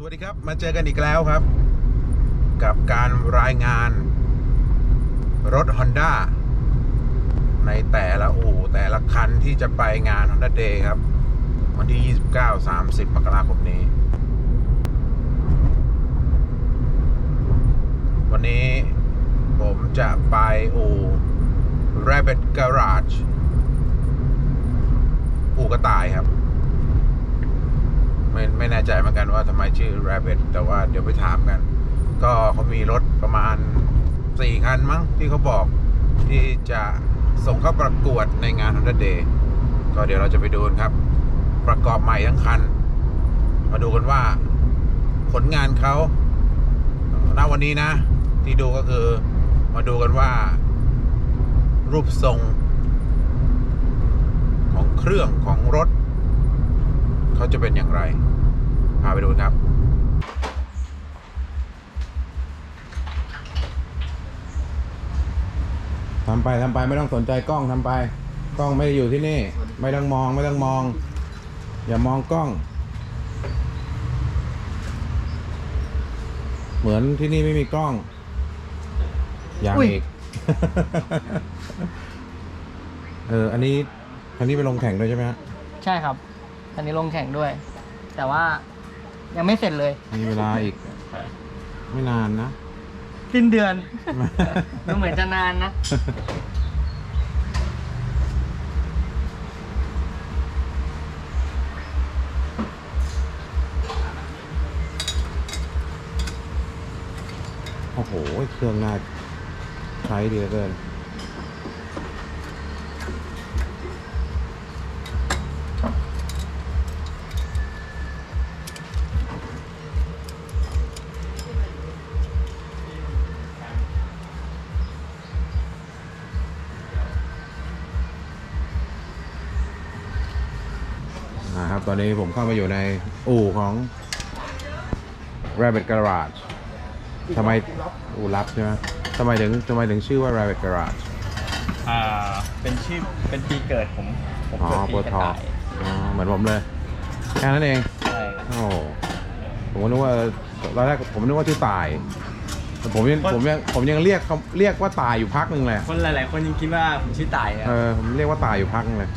สวัสดีครับ มาเจอกันอีกแล้วครับ กับการรายงานรถ Honda ในแต่ละอู่แต่ละคันที่จะไปงาน Honda Day ครับ วันที่ 29 30 มกราคมนี้ วันนี้ผมจะไปอู่ Rabbit Garage อู่กระต่ายครับ ไม่ไม่แน่ใจเหมือนกันว่าทำไมชื่อ Rabbit แต่ว่าเดี๋ยวไปถามกัน ก็เขามีรถประมาณ4คันมั้งที่เขาบอกที่จะส่งเข้าประกวดในงาน Honda Day ก็เดี๋ยวเราจะไปดูนครับ ประกอบใหม่ทั้งคัน มาดูกันว่าผลงานเขาณวันนี้นะ ที่ดูก็คือมาดูกันว่า รูปทรง ของเครื่องของรถ เขาจะเป็นอย่างไร พาไปดูครับทำไปทำไปไม่ต้องสนใจกล้องทำไป กล้องไม่ได้อยู่ที่นี่ ไม่ต้องมองไม่ต้องมอง อย่ามองกล้อง เหมือนที่นี่ไม่มีกล้อง อย่างอุ้ยอีก เออ อันนี้ อันนี้ไปลงแข่งด้วยใช่ไหมฮะ ใช่ครับ อันนี้ลงแข่งด้วย แต่ว่ายังไม่เสร็จเลย มีเวลาอีก ไม่นานนะ สิ้นเดือน ดูเหมือนจะนานนะ โอ้โห เครื่องน่าใช้ดีเหลือเกิน นะครับตอนนี้ผมเข้ามาอยู่ใน อู่ของ Rabbit Garage ทำไมอูรับใช่ไหมทำไมถึงทำไมถึงชื่อว่า Rabbit Garage อ่าเป็นชื่อเป็นปีเกิดผมผมอ๋อเกิดโปปีรกระทอต่ายอ๋อเหมือนผมเลย แค่นั้นเอง ใช่ครับ โอ้ผมก็นึกว่าตอนแรกผมนึกว่าชื่อตายแต่ผมยังผมยังผมยังเรียกเขาเรียกว่าตายอยู่พักหนึ่งเลยคนหลาย ๆ คนยังคิดว่าผมชื่อต่ายนะเออผมเรียกว่าตายอยู่พักหนึงเลย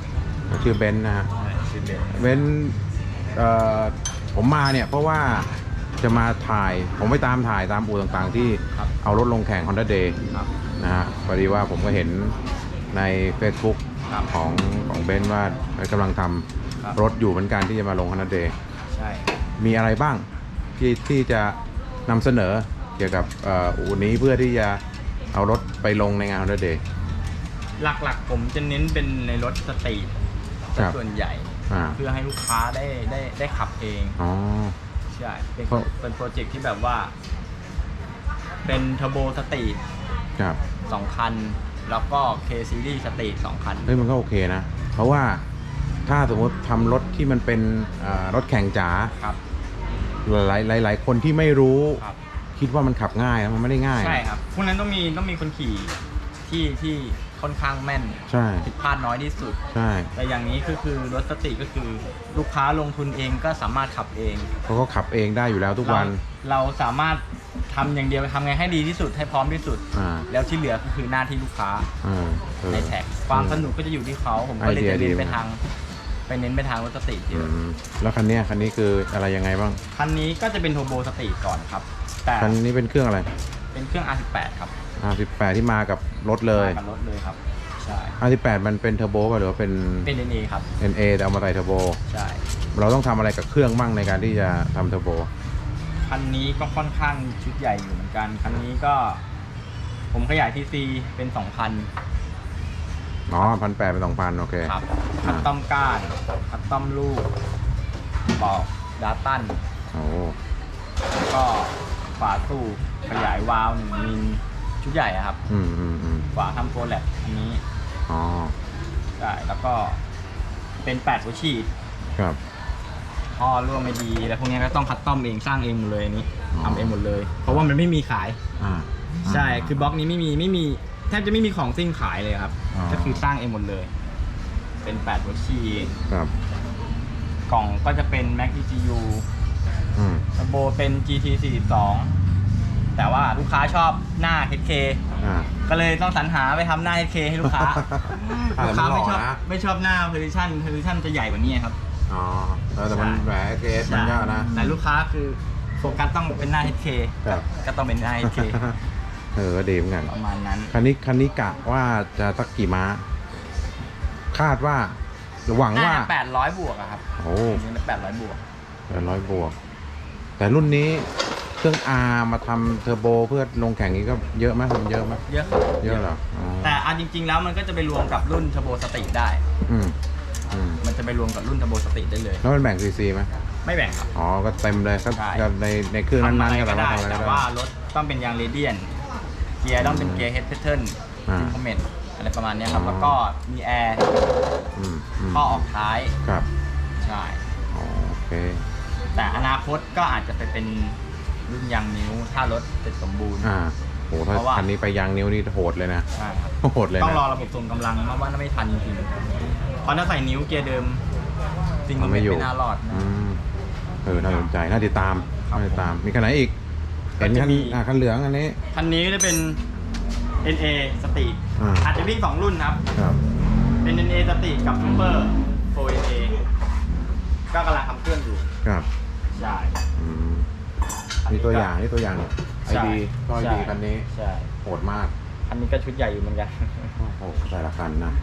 ชื่อเบนซ์นะฮะใช่ชื่อ เบนเบนซ์เอ่อผมมาเนี่ยเพราะว่าจะมาถ่ายผมไปตามถ่ายตามอู่ต่างๆ ที่ครับเอารถลงแข่ง Honda Day ครับนะฮะพอดีว่าผมก็เห็นใน Facebook ครับของของเบนซ์ว่ากำลังทครับำรถอยู่เหมือนกันที่จะมาลง Honda Day ใช่มีอะไรบ้างที่ที่จะนำเสนอเกี่ยวกับเอ่ออู่นี้เพื่อที่จะเอารถไปลงในงาน Honda Day หลักๆ ผมจะเน้นเป็นในรถสตรีทครับส่วนใหญ่ อ่า เพื่อให้ลูกค้าได้ได้ได้ขับเองอ๋อ ใช่เป็นเพราะ เป็นโปรเจกต์ที่แบบว่า เป็นเทอร์โบสตรีทครับสองคัน แล้วก็ K Series สตรีทสองคัน เฮ้ยมันก็โอเคนะ เพราะว่าถ้าสมมติทำรถที่มันเป็นเอ่อรถแข่งจ๋าครับ หลายหลายหลายคนที่ไม่รู้ ครับ คิดว่ามันขับง่ายนะมันไม่ได้ง่ายนะใช่ครับพวกนั้นต้องมีต้องมีคนขี่ ที่ที่ค่อนข้างแม่นใช่ ผิดพลาดน้อยที่สุด ใช่แต่อย่างนี้ก็คือรถสติก็คือลูกค้าลงทุนเองก็สามารถขับเองเขาก็ขับเองได้อยู่แล้วทุกวัน เราเราสามารถทำอย่างเดียวทำไงให้ดีที่สุดให้พร้อมที่สุด อ่า แล้วที่เหลือก็คือหน้าที่ลูกค้าเออเออ ในแท็กความสนุกก็จะอยู่ที่เขาผมก็เลยไอเดียจะเน้นดีไปมาก ทาง ไปเน้นไปทางรถสติเยอือะมแล้วคันเนี้ยคันนี้คืออะไรยังไงบ้าง คันนี้ก็จะเป็นโทโบสติก่อนครับ แต่คันนี้เป็นเครื่องอะไร เป็นเครื่อง R18 ครับ R18 ที่มากับรถเลยมากับรถเลยครับใช่ R18 มันเป็นเทอร์โบป่ะหรือว่าเป็น เป็น NA ครับ NA แต่เอามาใส่เทอร์โบใช่เราต้องทำอะไรกับเครื่องบ้างในการที่จะทำเทอร์โบคันนี้ก็ค่อนข้างชุดใหญ่อยู่เหมือนกันคันนี้ก็ ผมขยายทีซีเป็น 2,000อ๋อพันแปดเป็นสองพันโอเคครับคัสตอมก้านคัสตอมลูกปอกดาตันโอ้แล้วก็ฝาตู้ขยายวาล์วหนึ่งมิล ชุดใหญ่อะครับอืมอืมอืมฝาทำโฟแลตอันนี้อ๋อใช่แล้วก็เป็น8หัวฉีดครับท่อร่วมไม่ดีแล้วพวกนี้ก็ต้องคัสตอมเองสร้างเองหมดเลยอันนี้อ๋อทำเองหมดเลย เพราะว่ามันไม่มีขาย อ่า ใช่ คือบล็อกนี้ไม่มีไม่มีแทบจะไม่มีของซิ่งขายเลยครับ อ๋อ ก็คือสร้างเองหมดเลย เป็น8หัวฉีดครับกล่องก็จะเป็น Mac ECU อืม ระบบโบเป็น GT 42 แต่ว่าลูกค้าชอบหน้า HK อ่า ก็เลยต้องสรรหาไปทำหน้า HK ให้ลูกค้า อ่าลูกแต่มัค้านหล่ไม่อชอบนะ ไม่ชอบหน้า Position Position จะใหญ่กว่านี้ครับ อ๋อเออแต่มันใช่ แหมเกสมันก็นะ แต่ลูกค้าคือโฟกัสต้องเป็นหน้า HK ครับ ก็ต้องเป็นหน้า HK เออก็ดีเหมือนกัน ประมาณนั้น คันนี้คันนี้กะว่าจะสักกี่ม้า คาดว่าหวังน่าว่าจะ800 บวกอะครับโอ้อันนี้800บวก แปดร้อยบวก แต่รุ่นนี้ เครื่อง R มาทำเทอร์โบเพื่อลงแข่งนี้ก็เยอะไหมมันเยอะไหมเยอะครับเยอะเหรออ๋อแต่อันจริง ๆ แล้วมันก็จะไปรวมกับรุ่น Turbo Street ได้ อืมอืมมันจะไปรวมกับรุ่น Turbo Street ได้เลย แล้วมันแบ่งซีซีไหม ไม่แบ่งครับ อ๋อ ก็เต็มเลยก็ใช่ ก็ในในเครื่องนั้นๆก็ทำอะไรก็สาได้มารถทำอะไรแต่ก็ว่าได้รถต้องเป็นยางเรเดียน เกียร์ต้องเป็นเกียร์เฮดเพ t เทิร์นอ่าจิมคอมเมนต์อะไรประมาณเนี้ยครับ อ๋อ แล้วก็มีแอร์อืมอืมข้อออกท้าย ครับใช่ อ๋อโอเค แต่อนาคตก็อาจจะไปเป็น รุ่นยางนิ้ว ถ้ารถเสร็จสมบูรณ์ อ่าโหถ้าเพราะว่า คันนี้ไปยางนิ้วนี่โหดเลยนะ ใช่ครับ โหดเลยต้องนะรอระบบส่งกำลังเพราะว่าไม่ทันจริงๆเพราะถ้าใส่นิ้วเกียร์เดิมจริงมัมันนไม่ไม่อยู่น่ารอดนะ อืมเออน่าสนใจน่าติดตามครับน่าติดตาม มีคันไหนอีก ก็เห็นจะคันมี อ่าคันเหลืองอันนี้ คันนี้จะเป็น NA สตรีทอ่า อาจจะวิ่งสองรุ่นนะครับ ครับ เป็น NA สตรีทกับ Super 4NA ก็กำลังทำเครื่องอยู่ ครับ ใช่อื มนี่ตัวอย่างนี่ตัวอย่างไอใช่ดีก็ไอดีใช่คันนี้ใช่โหดมากคันนี้ก็ชุดใหญ่อยู่เหมือนกัน โอ้โหแต่ละคันนะ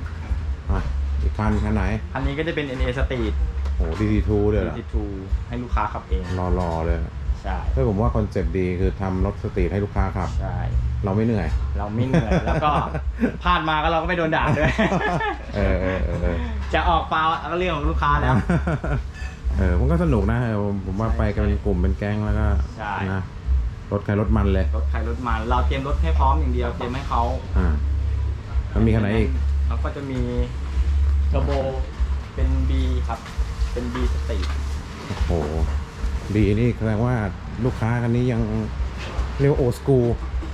อะอีกคันคันไหนอันนี้ก็จะเป็น NA Street โอ้ดีดีทูเลยเหรอ22ให้ลูกค้าขับเอง รอรอเลยใช่ เฮ้ยผมว่าคอนเซ็ปต์ดีคือทำรถสตรีทให้ลูกค้าขับ ใช่ เราไม่เหนื่อย เราไม่เหนื่อย แล้วก็พลาดมาก็เราก็ไม่โดนด่าด้วย เออเออเออเออจะออกฟาวล์ก็เรื่องของลูกค้าแล้ว เออมันก็สนุกนะเออผมผมว่าไปกันเป็นกลุ่มเป็นแก๊งแล้วก็ใช่ นะรถใครรถมันเลย รถใครรถมันเราเตรียมรถให้พร้อมอย่างเดียวเตรียมให้เขาอ่าแล้วมีคันไหนอีกแล้วก็จะมีเทอร์โบเป็น B ครับ เป็น B สตรีทโอ้โหดีนี่แสดงว่าลูกค้าคันนี้ยังเรียกโอสกู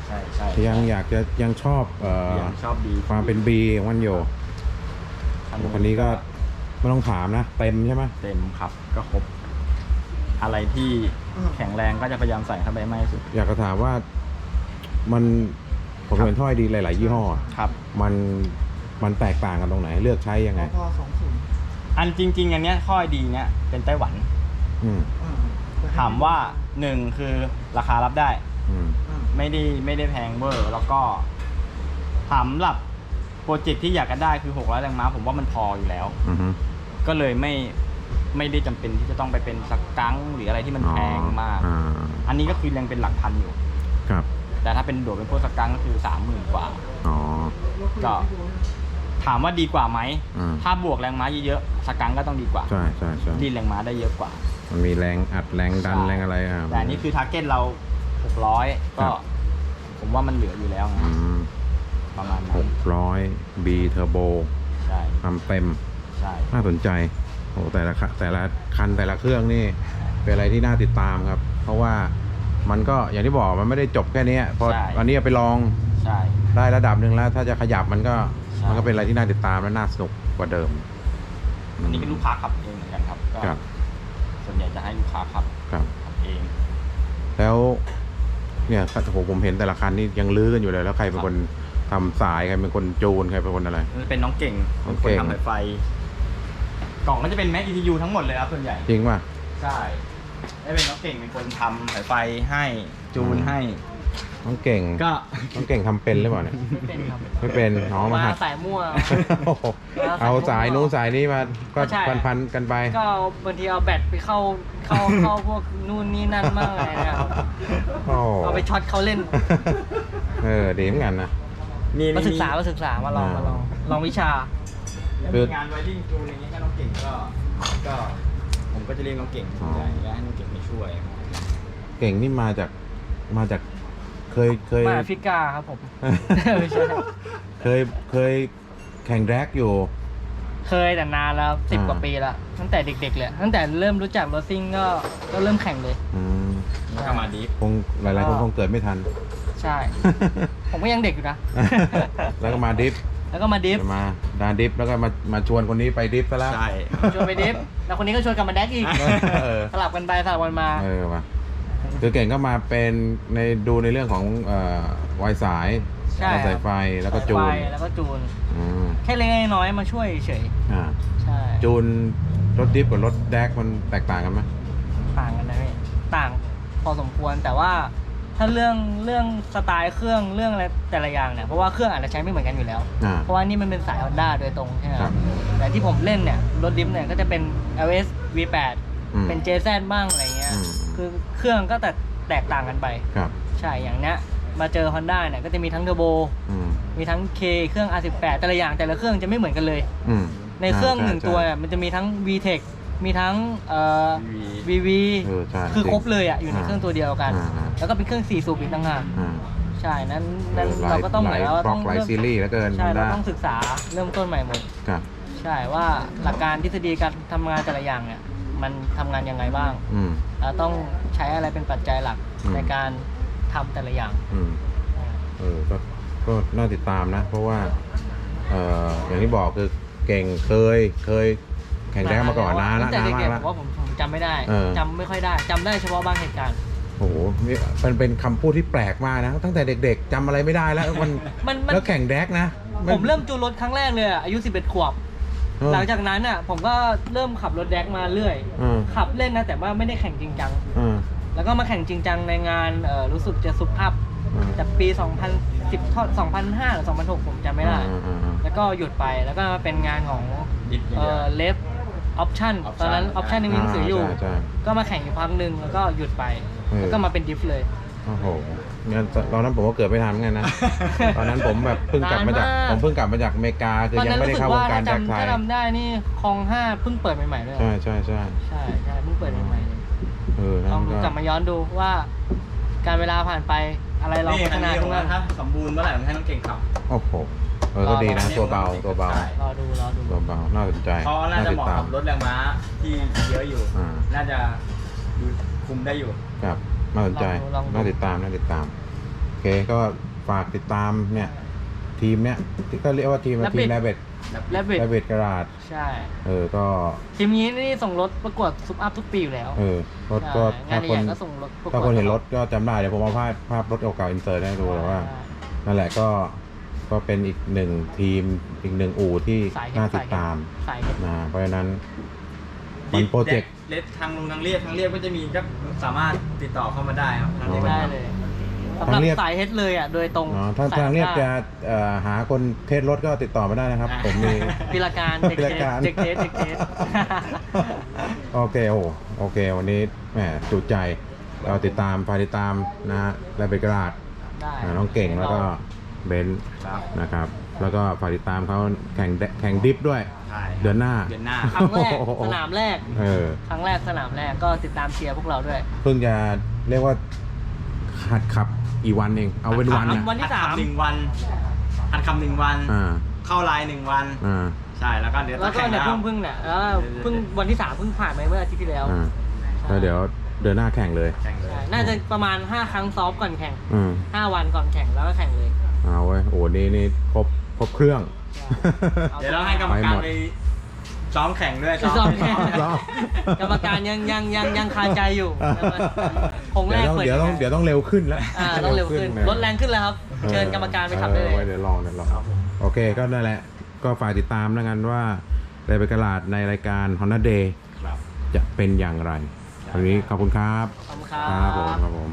ใช่ใช่ยังอยากจะยังชอบเอ่อยังชอบ B ความเป็นบีของมันอยู่ คันนี้ก็ ไม่ต้องถามนะ เต็มใช่ไหมเต็มครับก็ครบ อะไรที่แข็งแรงก็จะพยายามใส่เข้าไปให้มากที่สุด อยากจะถามว่ามันผมเห็นถ้อยดีหลาย ๆ ยี่ห้อครับ มันมันแตกต่างกันตรงไหน เลือกใช้ยังไงพอสองศูนย์อันจริง ๆ อันเนี้ยข้อดีเนี้ยเป็นไต้หวัน อืมถามว่าหนึ่งคือราคารับได้อืมไม่ได้ไม่ได้แพงเวอร์แล้วก็สำหรับโปรเจกต์ที่อยากจะได้คือ 600แรงม้าผมว่ามันพออยู่แล้ว อือฮึ ก็เลยไม่ไม่ได้จำเป็นที่จะต้องไปเป็นสักกังหรืออะไรที่มันแพงมากอ่าอันนี้ก็คือยังเป็นหลักพันอยู่ ครับ แต่ถ้าเป็นโดดเป็นพวกสกังก็คือสามหมื่นกว่า อ๋อ ก็ ถามว่าดีกว่าไหม อืม ถ้าบวกแรงม้าเยอะๆสกังก็ต้องดีกว่า ใช่ใช่ใช่ดีดแรงม้าได้เยอะกว่า มันมีแรงอัดแรงดันใช่ แรงอะไรอะ แต่อันนี้คือทาร์เก็ตเรา 600 ก็ ครับ ผมว่ามันเหลืออยู่แล้วไงอืมประมาณหนั้นกร้อยบีเทอร์โบใช่ ทำเต็มใช่ น่าสนใจโอ้แต่ละคันแต่ละคันแต่ละเครื่องนี่ เป็นอะไรที่น่าติดตามครับ เพราะว่ามันก็อย่างที่บอกมันไม่ได้จบแค่เนี้ยพออันนี้เอาไปลองใช่ ได้ระดับหนึ่งแล้ว ถ้าจะขยับมันก็ใช่ มันก็เป็นอะไรที่น่าติดตามและน่าสนุกกว่าเดิมอันนี้ก็ลูกค้าขับเองเหมือนกันครับก็ครับส่วนใหญ่จะให้ลูกค้าขับครับ ขับเอง แล้วเนี่ยโอ้โหผมเห็นแต่ละคันนี่ยังลื้อกันอยู่เลยแล้วใครเป็นคนทำสายใครเป็นคนจูนใครเป็นคนอะไร มันเป็นน้องเก่งน้องคเก่นงทำสายไฟ กล่องก็จะเป็นแม็ก ETU ทั้งหมดเลยครับส่วนใหญ่ จริงป่ะ ใช่ได้เป็นน้องเก่งเป็นคนทำสายไฟให้จูนให้น้องเก่ง ก็น้องเก่งทำเป็นหรือเปล่าเนี่ย ไม่เป็นครับไม่เป็นน้องมามาหัด สายมั่ว โอ้โหเอาสายนู้นสายนี้มา ก็ใช่พันๆกันไป ก็เอาบางทีเอาแบตไปเข้าเข้าเข้าพวกนู่นนี่นั่นมากเลยนะครับโอ้เอาไปช็อตเขาเล่นเออดีเหมือนกันนะ มีมาศึกษามาศึกษามาลองมาลองลองวิชาแล้วคื มีองานไวริ่งจูนอะไรเงี้ยก็น้องเก่งก็ก็ผมก็จะเรียกน้องเก่งส่วนใหญ่แล้วให้น้องเก่งมาช่วยเก่งนี่มาจากมาจากเคยเคยมาแอฟริกาครับผม ไม่ใช่เคยเคยแข่งแร็กอยู่ เคยแต่นานแล้วสิบอ่ากว่าปีแล้วตั้งแต่เด็กๆเลยตั้งแต่เริ่มรู้จักรถซิ่งก็ก็เริ่มแข่งเลยอืมแล้วก็มาดิฟคงหลายๆคนคงเกิดไม่ทัน ใช่ ผมก็ยังเด็กอยู่นะ แล้วก็มาดิฟ แล้วก็มาดิฟจะมาดานดิฟแล้วก็มามาชวนคนนี้ไปดิฟซะแล้วใช่ ชวนไปดิฟแล้วคนนี้ก็ชวนกลับมาแดกอีกเออสลับกันไปสลับกันมา เออว่ะคือเก่งก็มาเป็นในดูในเรื่องของเอ่อวายสายใช่ วายสายไฟแล้วก็จูนไฟแล้วก็จูน อืมแค่เล็กๆน้อยๆมาช่วยเฉยอ่าใช่จูนรถดิฟกับรถแดกมันแตกต่างกันไหมต่างกันนะพี่ต่างพอสมควรแต่ว่า ถ้าเรื่องเรื่องสไตล์เครื่องเรื่องอะไรแต่ละอย่างเนี่ยเพราะว่าเครื่องอาจจะใช้ไม่เหมือนกันอยู่แล้ว อ่า เพราะว่านี่มันเป็นสาย Honda โดยตรงใช่ไหมครับแต่ที่ผมเล่นเนี่ยรถดิฟเนี่ยก็จะเป็น LS V8 อืมเป็น JZ บ้างอะไรเงี้ยอืม คือเครื่องก็แต่แตกต่างกันไป ครับใช่อย่างเนี้ยมาเจอ Honda เนี่ยก็จะมีทั้งเทอร์โบ อืมมีทั้ง K เครื่อง R18 แต่ละอย่างแต่ละเครื่องจะไม่เหมือนกันเลย อืมในเครื่องใช่หนึ่งใช่ตัวเนี่ยมันจะมีทั้ง VTEC มีทั้งเอ่อ VV VV เออใช่คือจงครบเลยอะอยู่ในอ่าเครื่องตัวเดียวกัน อ่าอ่า แล้วก็เป็นเครื่อง4สูบอีกต่างหากอ่าใช่นั้นนั้นหลยเราก็ต้องเหหมืลาอยนว่าบล็ต้ออกงหลายเริ่มซีรีส์แล้วเกินใช่เราได้ต้องศึกษาเริ่มต้นใหม่หมด ครับ ใช่ว่าหลักการทฤษฎีการทำงานแต่ละอย่างเนี่ยมันทำงานยังไงบ้างอืม เราต้องใช้อะไรเป็นปัจจัยหลักอืม ในการทำแต่ละอย่าง อืม เออก็ก็น่าติดตามนะ เพราะว่า เอ่ออย่างที่บอกคือเก่งเคยเคย แข่งแดกมาก่อนนานละตั้งแต่นานเด็มากๆแล้วผมว่าผมผมจำไม่ได้เออ จำไม่ค่อยได้จำได้เฉพาะบางเหตุการณ์ โอ้โหนี่มันเป็นคำพูดที่แปลกมากนะ ตั้งแต่เด็กๆจำอะไรไม่ได้แล้วมันมันมัน แล้วแข่งแดกนะนผมเริ่มจูนรถครั้งแรกเลยอะอายุ 11 ขวบ เออ หลังจากนั้นอะผมก็เริ่มขับรถแดกมาเรื่อย เออ ขับเล่นนะแต่ว่าไม่ได้แข่งจริงจัง เออ แล้วก็มาแข่งจริงจังในงานเอ่อรู้สึกจะซุปอัพเออจากปี 2010ทอด2005หรือ2006 ผมจำไม่ได้ เออเออเออ แล้วก็หยุดไปแล้วก็มาเป็นงานของดิฟเอ่อเลฟ ออปชั่น Option ตอนนั้นออปชั่นยังมีหนังสืออยู่ใช่ใช่ ก็มาแข่งอยู่พักหนึ่งแล้วก็หยุดไปเออ แล้วก็มาเป็นดิฟเลย โอ้โหงั้นตอนนั้นผมก็เกิดไม่ทันเหมือนกันนะ ตอนนั้นผมแบบเพิ่งกลับมาจากนานมาก ผมเพิ่งกลับมาจากอเมริกาคือตอนยังนั้นไม่ได้รู้สึกเข้าวว่างการถ้าแดกไทจำยถ้าจำได้นี่คลองห้าเพิ่งเปิดใหม่ๆเลยใช่ใช่ใช่ใช่ใช่เพิ่งเปิดใหม่ๆเลยเออลนั่องนก็กลับมาย้อนดูว่า การเวลาผ่านไปอะไรเรานี่พัฒคันนานี้ผขึ้นมบ้าว่าง ถ้าสมบูรณ์เมื่อไหร่ผมให้น้องเก่งขับ โอ้โห เออก็ดีนะตัวเบาตัวเบา ใช่รอดูรอดูตัวเบาน่าสนใจเพราะน่าจะเหมาะติดตากัมบรถแรงม้าที่เยอะอยู่ อ่าน่าจะดูคุมได้อยู่ ครับน่าสนใจลองดูน่าติดตามน่าติดตามโอเคก็ฝากติดตามเนี่ย ทีมเนี่ยที่ก็เรียกว่าทีมอะไรทีมแรเบตและเบรแรเบตกระดาษใช่ เออก็ ทีมนี้นี่ส่งรถประกวดซุปอัพทุกปีอยู่แล้วเออรถก็ใช่ถ้าคนงานใหญ่ๆก็ส่งรถประกวดถ้าคนเห็นรถก็จำได้เดี๋ยวผมเอาภาพภาพรถเก่าๆอินเสิร์ตให้ดูแต่ว่า นั่นแหละก็ ก็เป็นอีกหนึ่งทีมอีกหนึ่งอู่ที่สายเห็น่าติดตามสายเห็นนะเพราะฉะนั้นมันโปรเจกต์ เลสทางลงทางเรียบทางเรียบก็จะมีก็สามารถติดต่อเข้ามาได้ครับทางเรียบได้ก็เลยสำหทารับงเรียบ สายเฮดเลยอะ โดยตรงเนาะถ้าสทางเรียบหจะเอ่อหาคนเทสรถก็ติดต่อมาได้นะครับ ผมมี พิรการเด็กพิเทรสการเด็กเทสเด็กเทส โอเคโอ้โหโอเค วันนี้แหมจุใจเราติดตามฝากติดตามนะฮะและเบรกราดได้น้องเก่งแล้วก็ เบนซ์ครับนะครับ แล้วก็ฝากติดตามเขาแข่งแดแข่งดิฟด้วย ใช่เดือนหน้า เดือนหน้าครั้งแรกสนามแรก เออ ครั้งแรกสนามแรกก็ติดตามเชียร์พวกเราด้วยเพิ่งจะเรียกว่าหัดขับกี่วันเอง เอาเป็นวันหัดนะขับวันที่หัดสามคำหนึ่งวันหัดคำหนึ่งวัน อ่า เข้าไลน์หนึ่งวัน อ่า ใช่แล้วก็เดี๋ยวแล้วก็แข่งเนี่ยแล้วเพิ่งเพิ่งเนี่ยแล้วเพิ่งวันที่สามเพิ่งผ่านไปเมื่ออาทิตย์ที่แล้วอ่าแล้วเดี๋ยวเดือนหน้าแข่งเลย แข่งเลย ใช่น่าจะประมาณ5ครั้งซ้อมก่อนแข่งอืม5วันก่อนแข่งแล้วก็แข่งเลย เอาเว้ยโอ้นี่นี่ครบครบเครื่องเอาเดี๋ยวเราให้กรรมไปกาหรมดไปซ้อมแข่งด้วยซ้อมแข่งซ้อม กรรมการยังยังยังยังคาใจอยู่คงแรเดี๋ยวกต้องเปิดเดี๋ยวต้องเดี๋ยวต้องเร็วขึ้นแล้วอ่าต้องเร็วขึ้นะรถแรงขึ้นแล้วครับ เชิญกรรมการไปขับได้เลออว้ยเดี๋ยวลองเดี๋ยวลองโอเคก็นั่นแหละ ก็ฝากติดตามแล้วกันว่าในไปกระลาดในรายการ Honda Day ครับจะเป็นอย่างไรวันนี้ขอบคุณครับ ขอบคุณครัครับผมบครับผม